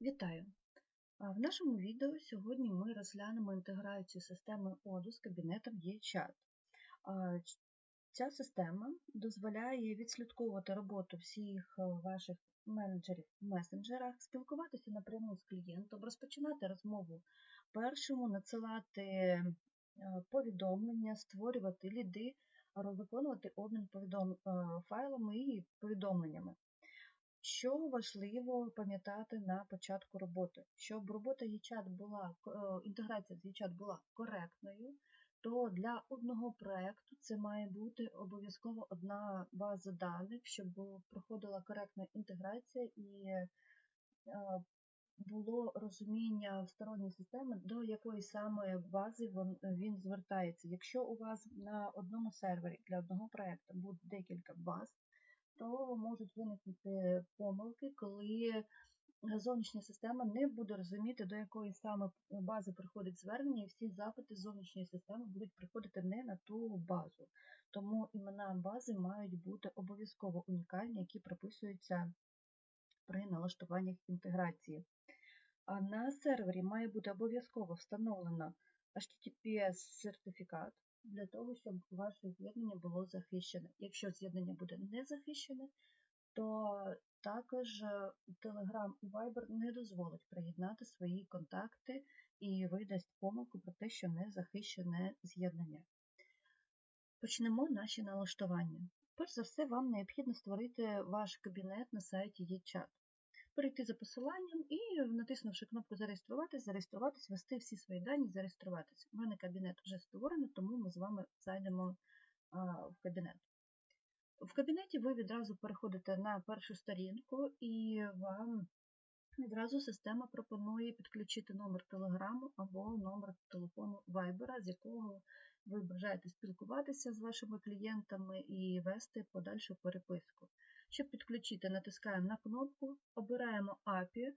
Вітаю! В нашому відео сьогодні ми розглянемо інтеграцію системи ODU з кабінетом. А, Ця система дозволяє відслідковувати роботу всіх е, ваших менеджерів в месенджерах, спілкуватися напряму з клієнтом, розпочинати розмову першому, надсилати е, повідомлення, створювати ліди, виконувати обмін е, файлами і повідомленнями. Що важливо пам'ятати на початку роботи? Щоб робота eChat була, е, інтеграція з eChat була коректною, то для одного проєкту це має бути обов'язково одна база даних, щоб проходила коректна інтеграція і е, було розуміння в сторонньої системи, до якої саме бази він звертається. Якщо у вас на одному сервері для одного проєкту буде декілька баз, то можуть виникнути помилки, коли зовнішня система не буде розуміти, до якої саме бази приходить звернення, і всі запити зовнішньої системи будуть приходити не на ту базу. Тому імена бази мають бути обов'язково унікальні, які прописуються при налаштуваннях інтеграції. А на сервері має бути обов'язково встановлено HTTPS-сертифікат для того, щоб ваше з'єднання було захищене. Якщо з'єднання буде не захищене, то також е, Telegram і Viber не дозволить приєднати свої контакти і видасть помилку про те, що не захищене з'єднання. Почнемо наші налаштування. Перш за все, вам необхідно створити ваш кабінет на сайті eChat. Перейти за посиланням і, натиснувши кнопку Зареєструватись, зареєструватись, ввести всі свої дані, зареєструватися. У мене кабінет вже створений, тому ми з вами зайдемо в кабінет. В кабінеті ви відразу переходите на першу сторінку, і вам відразу система пропонує підключити номер телеграму або номер телефону Viber, з якого ви бажаєте спілкуватися з вашими клієнтами і вести подальшу переписку. Щоб підключити, натискаємо на кнопку, обираємо API,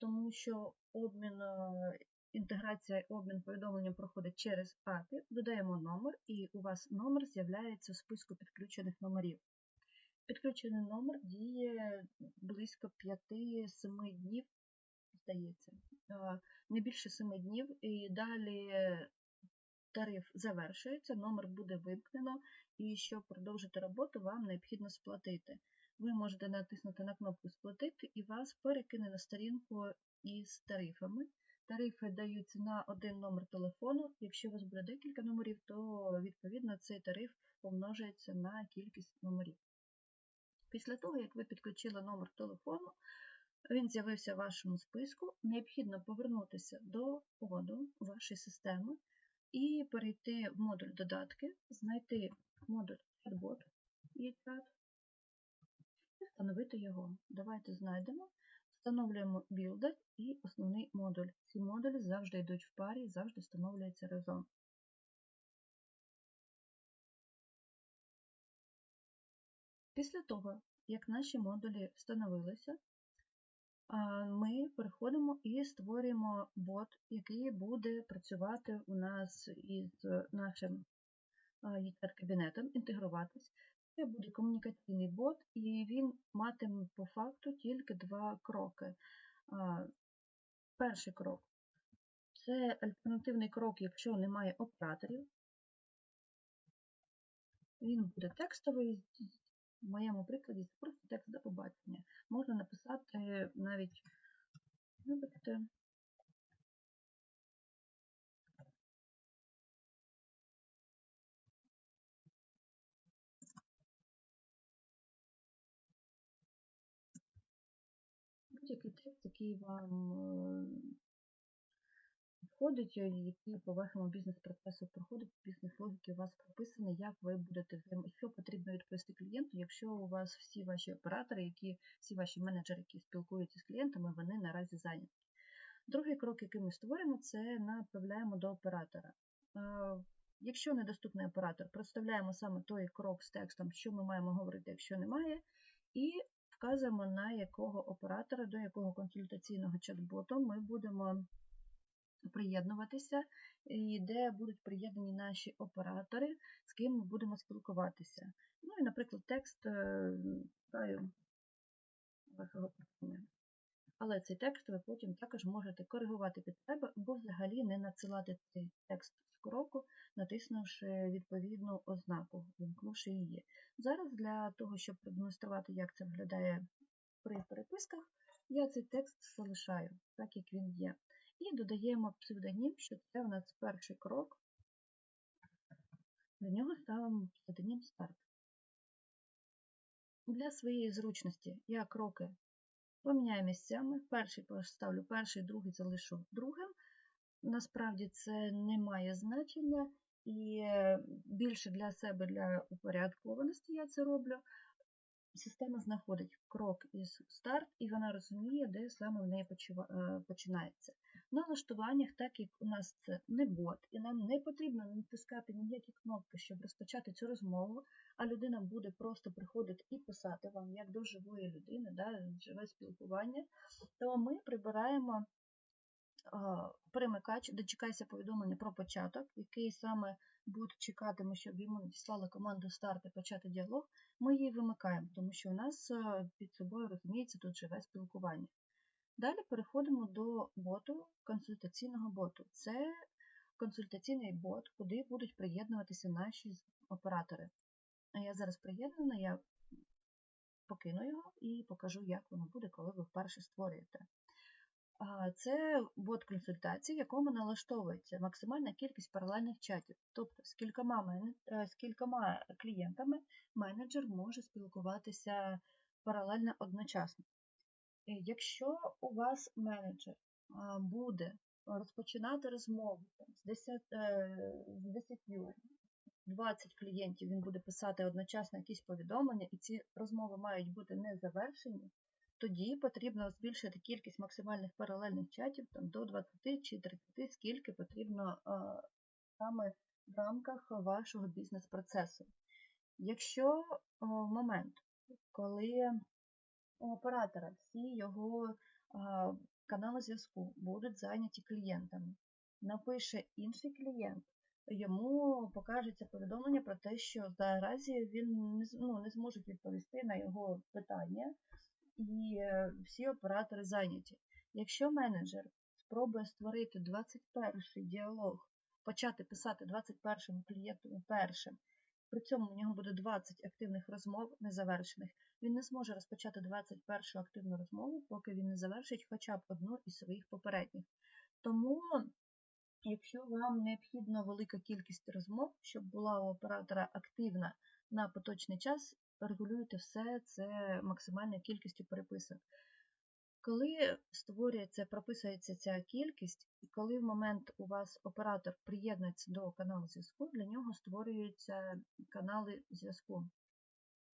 тому що обмін, е, інтеграція обмін повідомленням проходить через API, додаємо номер, і у вас номер з'являється в списку підключених номерів. Підключений номер діє близько 5-7 днів, здається, е, не більше 7 днів, і далі тариф завершується, номер буде вимкнено, і щоб продовжити роботу, вам необхідно сплатити. Ви можете натиснути на кнопку Сплатити і вас перекине на сторінку із тарифами. Тарифи даються на один номер телефону. Якщо у вас буде декілька номерів, то відповідно цей тариф помножується на кількість номерів. Після того, як ви підключили номер телефону, він з'явився в вашому списку, необхідно повернутися до коду вашої системи і перейти в модуль додатки, знайти модуль chatbot і встановити його. Давайте знайдемо, встановлюємо білдер і основний модуль. Ці модулі завжди йдуть в парі, завжди встановлюються разом. Після того, як наші модулі встановилися, ми переходимо і створюємо бот, який буде працювати у нас із нашим кабінетом, інтегруватись. Це буде комунікаційний бот, і він матиме по факту тільки два кроки. Перший крок це альтернативний крок, якщо немає операторів. Він буде текстовий, в моєму прикладі це просто текст до побачення. Можна написати навіть, вибачте, будь-який текст, який вам е, входить, е, який по вашому бізнес-процесу проходить, бізнес-логіки у вас прописаний, як ви будете що потрібно відповісти клієнту, якщо у вас всі ваші оператори, які всі ваші менеджери, які спілкуються з клієнтами, вони наразі зайняті. Другий крок, який ми створюємо, це направляємо до оператора. Е, Якщо недоступний оператор, представляємо саме той крок з текстом, що ми маємо говорити, якщо немає, і вказуємо, на якого оператора, до якого консультаційного чат-боту ми будемо приєднуватися, і де будуть приєднані наші оператори, з ким ми будемо спілкуватися. Ну і, наприклад, текст е, вашого питання. Але цей текст ви потім також можете коригувати під себе або взагалі не надсилати цей текст з кроку, натиснувши відповідну ознаку, вимкнувши її. Зараз для того, щоб продемонструвати, як це виглядає при переписках, я цей текст залишаю, так як він є. І додаємо псевдонім, що це у нас перший крок. До нього ставимо псевдонім старт. Для своєї зручності я кроки поміняю місцями. Перший поставлю перший, другий залишу другим. Насправді це не має значення, і більше для себе, для упорядкованості я це роблю. Система знаходить крок із старт, і вона розуміє, де саме в неї починається. В налаштуваннях, так як у нас це не бот, і нам не потрібно натискати ніякі кнопки, щоб розпочати цю розмову, а людина буде просто приходити і писати вам, як до живої людини, да, живе спілкування, то ми прибираємо перемикач, дочекайся повідомлення про початок, який саме буде чекатиме, щоб йому надіслали команду старт і почати діалог, ми її вимикаємо, тому що у нас під собою розуміється тут живе спілкування. Далі переходимо до боту, консультаційного боту. Це консультаційний бот, куди будуть приєднуватися наші оператори. Я зараз приєднана, я покину його і покажу, як воно буде, коли ви вперше створюєте. Це бот консультації, в якому налаштовується максимальна кількість паралельних чатів. Тобто з кількома, е, з кількома клієнтами менеджер може спілкуватися паралельно одночасно. Якщо у вас менеджер буде розпочинати розмову з 10, е, з 10 20 клієнтів, він буде писати одночасно якісь повідомлення, і ці розмови мають бути не завершені, тоді потрібно збільшити кількість максимальних паралельних чатів там, до 20 чи 30, скільки потрібно саме в рамках вашого бізнес-процесу. Якщо в момент, коли у оператора всі його канали зв'язку будуть зайняті клієнтами, напише інший клієнт, йому покажеться повідомлення про те, що наразі він ну, не зможе відповісти на його питання, і е, всі оператори зайняті. Якщо менеджер спробує створити 21 діалог, почати писати 21 клієнту першим, при цьому у нього буде 20 активних розмов незавершених, він не зможе розпочати 21 активну розмову, поки він не завершить хоча б одну із своїх попередніх. Тому, якщо вам необхідна велика кількість розмов, щоб була у оператора активна на поточний час, регулюйте все це максимальною кількістю переписок. Коли створюється, прописується ця кількість, і коли в момент у вас оператор приєднується до каналу зв'язку, для нього створюються канали зв'язку,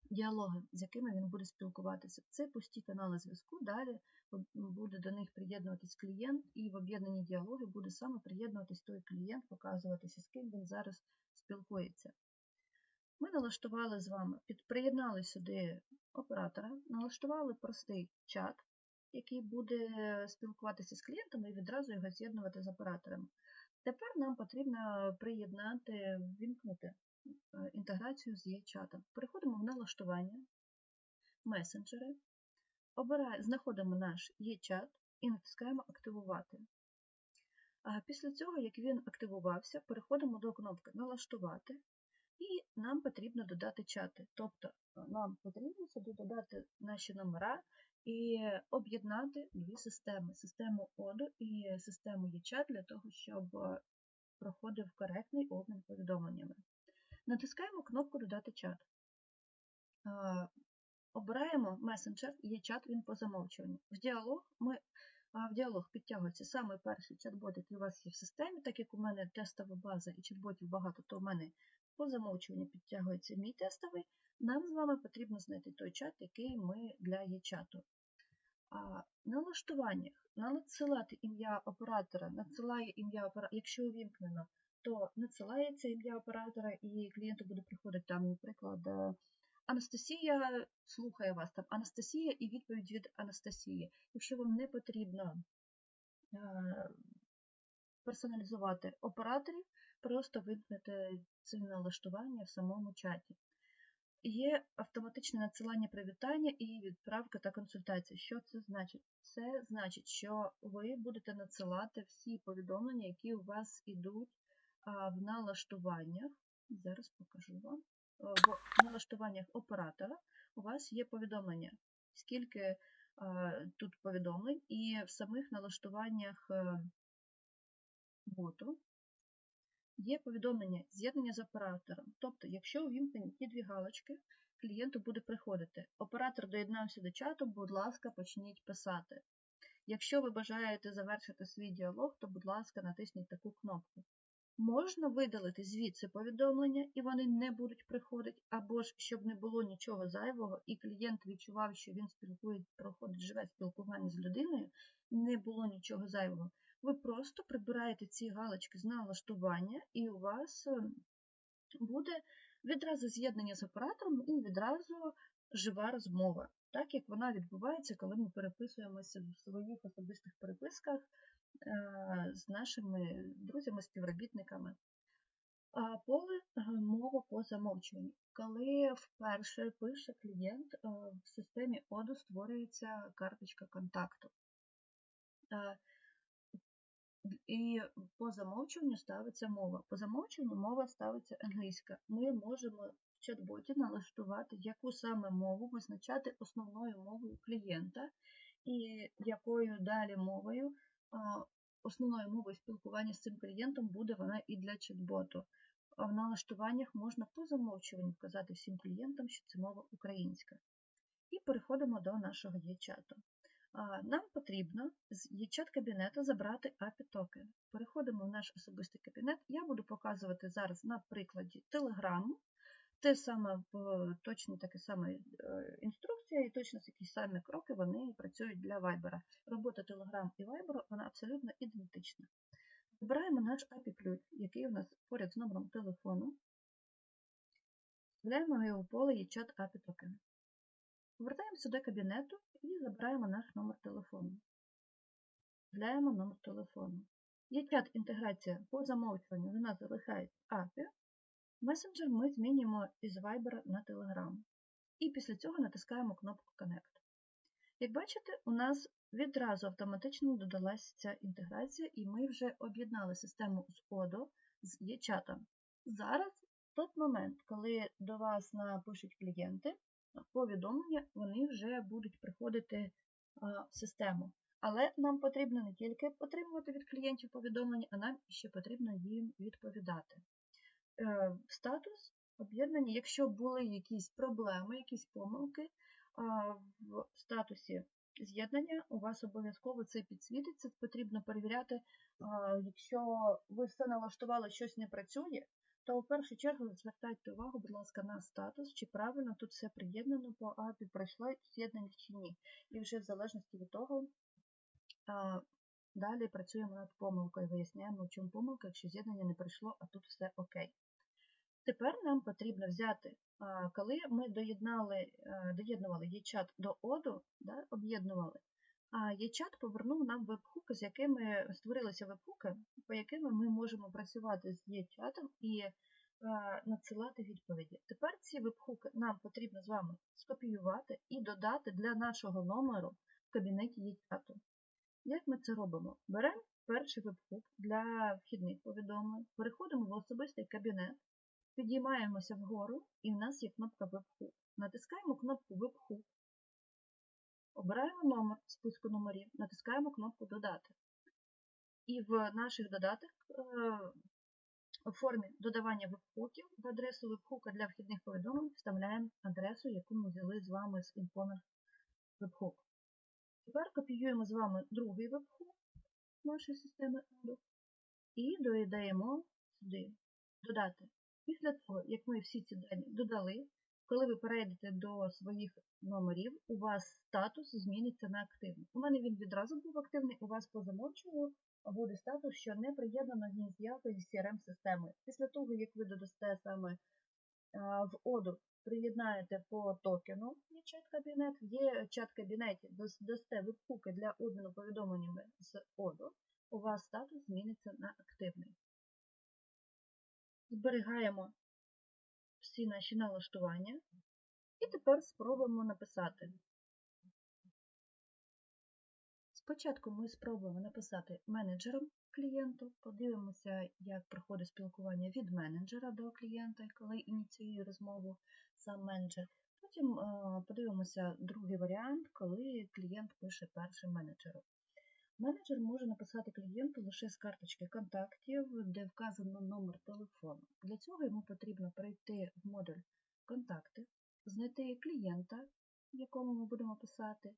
діалоги, з якими він буде спілкуватися. Це пусті канали зв'язку, далі буде до них приєднуватись клієнт, і в об'єднані діалоги буде саме приєднуватись той клієнт, показуватися, з ким він зараз спілкується. Ми налаштували з вами, приєднали сюди оператора, налаштували простий чат, який буде спілкуватися з клієнтами і відразу його з'єднувати з операторами. Тепер нам потрібно приєднати, ввімкнути е, інтеграцію з є-чатом. Переходимо в налаштування, месенджери, обираємо, знаходимо наш є-чат і натискаємо Активувати. А Після цього, як він активувався, переходимо до кнопки Налаштувати і нам потрібно додати чати. Тобто е, нам потрібно сюди додати наші номера і об'єднати дві системи систему ОДО і систему ЄЧАТ для того, щоб е, проходив коректний обмін повідомленнями. Натискаємо кнопку Додати чат. Е, обираємо месенджер, є чат, він по замовчуванню. В діалог ми в діалог підтягується саме перший чат-бот, який у вас є в системі, так як у мене тестова база і чат-ботів багато, то в мене по замовчуванню підтягується мій тестовий. Нам з вами потрібно знайти той чат, який ми для є-чату. А налаштуваннях надсилати ім'я оператора, надсилає ім'я оператора, якщо увімкнено, то надсилається ім'я оператора, і клієнту буде приходити там, наприклад, е, Анастасія слухає вас там Анастасія і відповідь від Анастасії. Якщо вам не потрібно е, персоналізувати операторів, просто вимкнете це налаштування в самому чаті. Є автоматичне надсилання привітання і відправка та консультація. Що це значить? Це значить, що ви будете надсилати всі повідомлення, які у вас ідуть в налаштуваннях. Зараз покажу вам. Е, В налаштуваннях оператора у вас є повідомлення, скільки а, тут повідомлень, і в самих налаштуваннях е, боту є повідомлення з'єднання з оператором. Тобто, якщо увімкнені ті дві галочки, клієнту буде приходити. Оператор доєднався до чату, будь ласка, почніть писати. Якщо ви бажаєте завершити свій діалог, то, будь ласка, натисніть таку кнопку. Можна видалити звідси повідомлення, і вони не будуть приходити, або ж щоб не було нічого зайвого, і клієнт відчував, що він спілкує, проходить живе спілкування з людиною, не було нічого зайвого. Ви просто прибираєте ці галочки з налаштування, і у вас е, буде відразу з'єднання з оператором і відразу жива розмова, так як вона відбувається, коли ми переписуємося в своїх особистих переписках е, з нашими друзями, співробітниками. А поле е, мова по замовчуванню. Коли вперше пише клієнт, е, в системі ОДО створюється карточка контакту. І по замовчуванню ставиться мова. По замовчуванню мова ставиться англійська. Ми можемо в чат-боті налаштувати, яку саме мову визначати основною мовою клієнта, і якою далі мовою, основною мовою спілкування з цим клієнтом буде вона і для чат-боту. А В налаштуваннях можна по замовчуванню вказати всім клієнтам, що це мова українська. І переходимо до нашого є-чату. А, Нам потрібно з є-чат кабінету забрати API токен. Переходимо в наш особистий кабінет. Я буду показувати зараз на прикладі Telegram. Те саме точно таке саме е, інструкція і точно такі самі кроки вони працюють для Viber. Робота Telegram і Viber вона абсолютно ідентична. Вибираємо наш API ключ, який у нас поряд з номером телефону. Вставляємо його у поле є-чат API токен. Повертаємося до кабінету і забираємо наш номер телефону. Вставляємо номер телефону. Є чат інтеграція по замовчуванню, нас залишається API. Месенджер ми змінюємо із Viber на Telegram. І після цього натискаємо кнопку Connect. Як бачите, у нас відразу автоматично додалася ця інтеграція, і ми вже об'єднали систему з ODO з eChat. Зараз той момент, коли до вас напишуть клієнти, повідомлення, вони вже будуть приходити в систему. Але нам потрібно не тільки отримувати від клієнтів повідомлення, а нам ще потрібно їм відповідати. Е, Статус об'єднання, якщо були якісь проблеми, якісь помилки в статусі з'єднання, у вас обов'язково це підсвітиться. Потрібно перевіряти, якщо ви все налаштували, щось не працює, то в першу чергу звертайте увагу, будь ласка, на статус, чи правильно тут все приєднано по API, пройшло з'єднання чи ні. І вже в залежності від того, далі працюємо над помилкою, виясняємо, в чому помилка, якщо з'єднання не пройшло, а тут все окей. Тепер нам потрібно взяти, коли ми доєднали, доєднували є-чат до оду, да, об'єднували, а є-чат повернув нам веб-хуки, з якими створилися веб-хуки, по якими ми можемо працювати з є-чатом і надсилати відповіді. Тепер ці веб-хуки нам потрібно з вами скопіювати і додати для нашого номеру в кабінеті є-чату. Як ми це робимо? Беремо перший веб-хук для вхідних повідомлень, переходимо в особистий кабінет. Підіймаємося вгору, і в нас є кнопка WebHook. Натискаємо кнопку WebHook, обираємо номер списку номерів, натискаємо кнопку Додати. І в наших додатках у формі додавання вебхуків в адресу вебхука для вхідних повідомлень вставляємо адресу, яку ми взяли з вами з Informer Webhook. Тепер копіюємо з вами другий вебхук нашої системи ADO і доїдаємо сюди додати. Після того, як ми всі ці дані додали, коли ви перейдете до своїх номерів, у вас статус зміниться на активний. У мене він відразу був активний, у вас по замовчуванню буде статус, що не приєднано ні з якою CRM-системою. Після того, як ви додасте саме в оду, приєднаєте по токену є чат-кабінет, є чат-кабінеті, дасте веб-хуки для обміну повідомленнями з оду, у вас статус зміниться на активний зберігаємо всі наші налаштування. І тепер спробуємо написати. Спочатку ми спробуємо написати менеджером клієнту, подивимося, як проходить спілкування від менеджера до клієнта, коли ініціює розмову сам менеджер. Потім е, подивимося другий варіант, коли клієнт пише першим менеджеру. Менеджер може написати клієнту лише з карточки контактів, де вказано номер телефону. Для цього йому потрібно перейти в модуль контакти, знайти клієнта, якому ми будемо писати.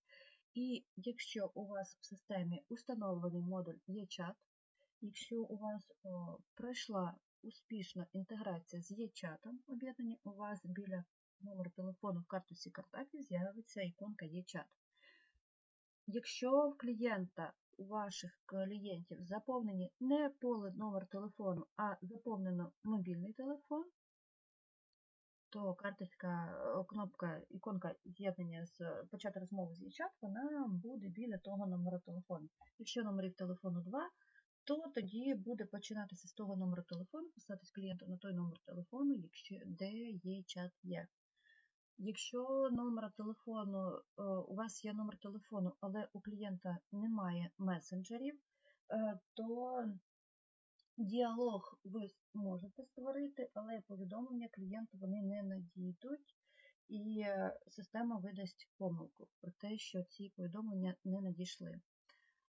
І якщо у вас в системі установлений модуль є-чат, якщо у вас о, пройшла успішна інтеграція з є-чатом об'єднання, у вас біля номеру телефону в карточці контактів з'явиться іконка є-чат. Якщо в клієнта ваших клієнтів заповнені не поле номер телефону, а заповнено мобільний телефон, то карточка, кнопка, іконка з'єднання з почати розмови з є-чат, вона буде біля того номера телефону. Якщо номерів телефону 2, то тоді буде починатися з того номеру телефону, писатись клієнту на той номер телефону, якщо, де є чат є. Якщо номер телефону, у вас є номер телефону, але у клієнта немає месенджерів, то діалог ви можете створити, але повідомлення клієнту вони не надійдуть, і система видасть помилку про те, що ці повідомлення не надійшли.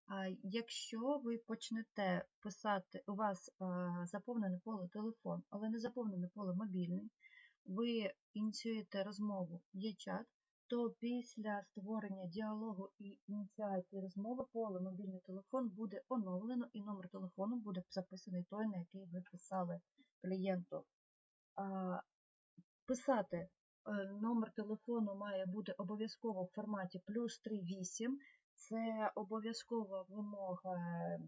А якщо ви почнете писати, у вас заповнене поле телефон, але не заповнене поле мобільний, ви ініціюєте розмову є чат, то після створення діалогу і ініціації розмови поле мобільний телефон буде оновлено і номер телефону буде записаний той, на який ви писали клієнту. А, Писати е, номер телефону має бути обов'язково в форматі плюс 38. Це обов'язкова вимога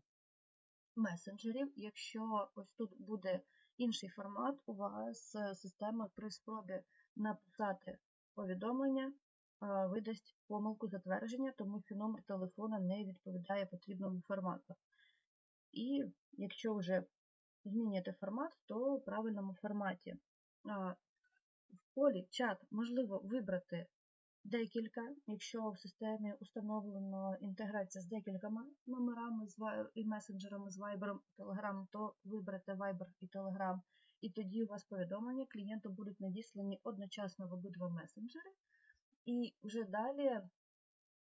месенджерів. Якщо ось тут буде інший формат, у вас система при спробі написати повідомлення видасть помилку затвердження, тому що номер телефона не відповідає потрібному формату. І якщо вже змінюєте формат, то в правильному форматі. В полі чат можливо вибрати декілька, якщо в системі установлено інтеграція з декількома номерами і месенджерами з Viber і Telegram, то виберете Viber і Telegram, і тоді у вас повідомлення клієнту будуть надіслані одночасно в обидва месенджери, і вже далі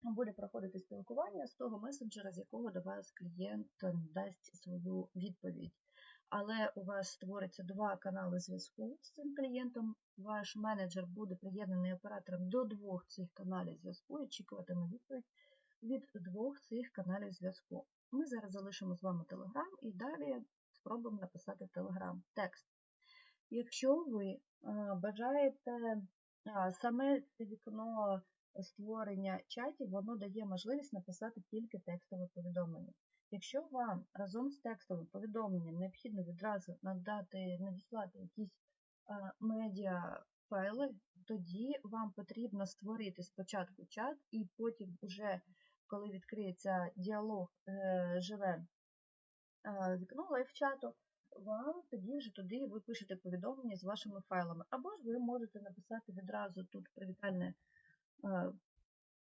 буде проходити спілкування з того месенджера, з якого до вас клієнт дасть свою відповідь. Але у вас створиться два канали зв'язку з цим клієнтом. Ваш менеджер буде приєднаний оператором до двох цих каналів зв'язку і очікуватиме відповідь від двох цих каналів зв'язку. Ми зараз залишимо з вами Telegram і далі спробуємо написати Telegram текст. Якщо ви бажаєте саме це вікно створення чатів, воно дає можливість написати тільки текстове повідомлення. Якщо вам разом з текстовим повідомленням необхідно відразу надати, надіслати якісь медіа файли, тоді вам потрібно створити спочатку чат, і потім, уже, коли відкриється діалог е, живе вікно лайфчату, вам тоді вже туди ви пишете повідомлення з вашими файлами. Або ж ви можете написати відразу тут привітальне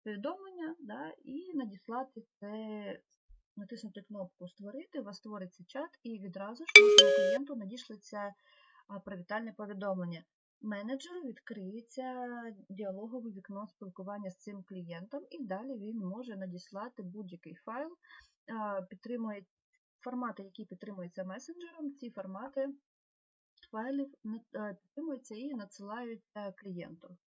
повідомлення да, і надіслати це, натиснути кнопку Створити, у вас створиться чат, і відразу ж вашому клієнту надішлеться привітальне повідомлення. Менеджеру відкриється діалогове вікно спілкування з цим клієнтом, і далі він може надіслати будь-який файл, підтримує формати, які підтримуються месенджером, ці формати файлів підтримуються і надсилаються клієнту.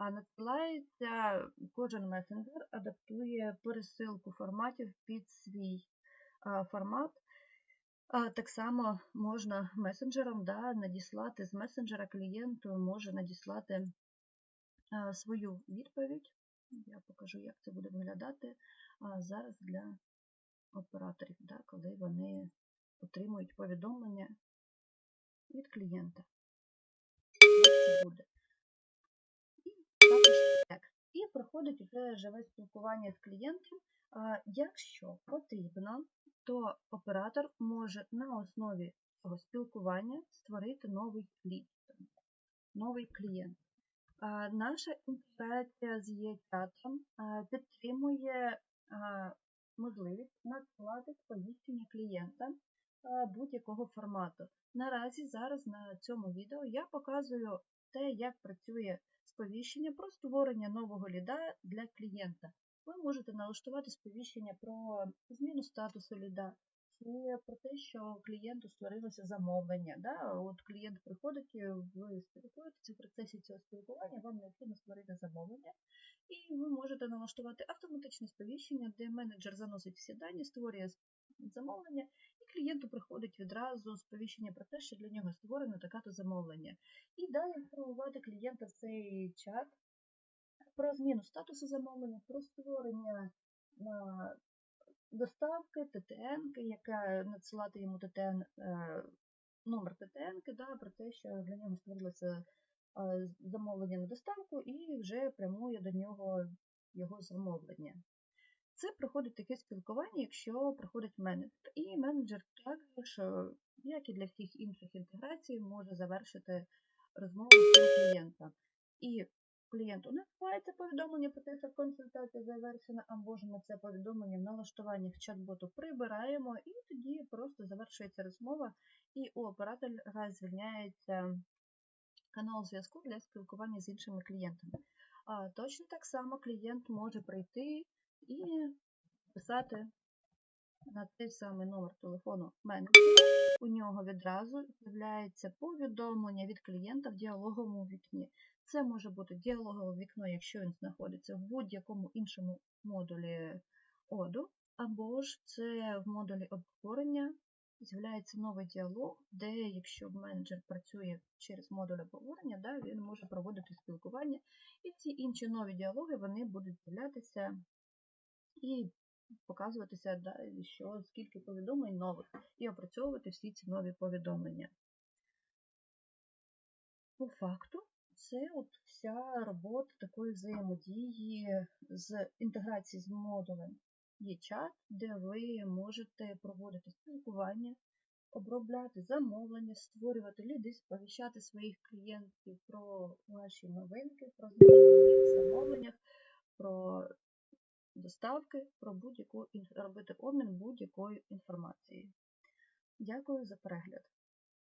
А надсилається кожен месенджер адаптує пересилку форматів під свій формат. Так само можна месенджером да, надіслати з месенджера клієнту, може надіслати свою відповідь. Я покажу, як це буде виглядати зараз для операторів, да, коли вони отримують повідомлення від клієнта. Це буде? Також текст. І проходить вже живе спілкування з клієнтом. Якщо потрібно, то оператор може на основі цього спілкування створити новий лід, новий клієнт. Наша інтеграція з є-чатом підтримує можливість надсилати сповіщення клієнта будь-якого формату. Наразі зараз на цьому відео я показую те, як працює сповіщення про створення нового ліда для клієнта. Ви можете налаштувати сповіщення про зміну статусу ліда, чи про те, що клієнту створилося замовлення. Да? От клієнт приходить, ви спілкуєтеся в процесі цього спілкування, вам необхідно створити замовлення, і ви можете налаштувати автоматичне сповіщення, де менеджер заносить всі дані, створює замовлення, клієнту приходить відразу сповіщення про те, що для нього створено таке-то замовлення. І далі інформувати клієнта в цей чат про зміну статусу замовлення, про створення доставки, ТТН, яка надсилати йому ТТН, е, номер ТТН, да, про те, що для нього створилося замовлення на доставку і вже прямує до нього його замовлення. Це проходить таке спілкування, якщо проходить менеджер. І менеджер також, як і для всіх інших інтеграцій, може завершити розмову з клієнтом. І клієнту надсилається повідомлення про те, що консультація завершена, або ж ми це повідомлення в налаштуваннях чат-боту прибираємо, і тоді просто завершується розмова, і у оператора звільняється канал зв'язку для спілкування з іншими клієнтами. Точно так само клієнт може прийти і писати на той самий номер телефону менеджера. У нього відразу з'являється повідомлення від клієнта в діалоговому вікні. Це може бути діалогове вікно, якщо він знаходиться в будь-якому іншому модулі оду, або ж це в модулі обговорення з'являється новий діалог, де, якщо менеджер працює через модуль обговорення, да, він може проводити спілкування, і ці інші нові діалоги вони будуть з'являтися і показуватися, що скільки повідомлень нових, і опрацьовувати всі ці нові повідомлення. По факту, це от вся робота такої взаємодії з інтеграції з модулем є чат, де ви можете проводити спілкування, обробляти замовлення, створювати ліди, сповіщати своїх клієнтів про ваші новинки, про замовленнях, про доставки, про будь-яку робити обмін будь-якою інформацією. Дякую за перегляд.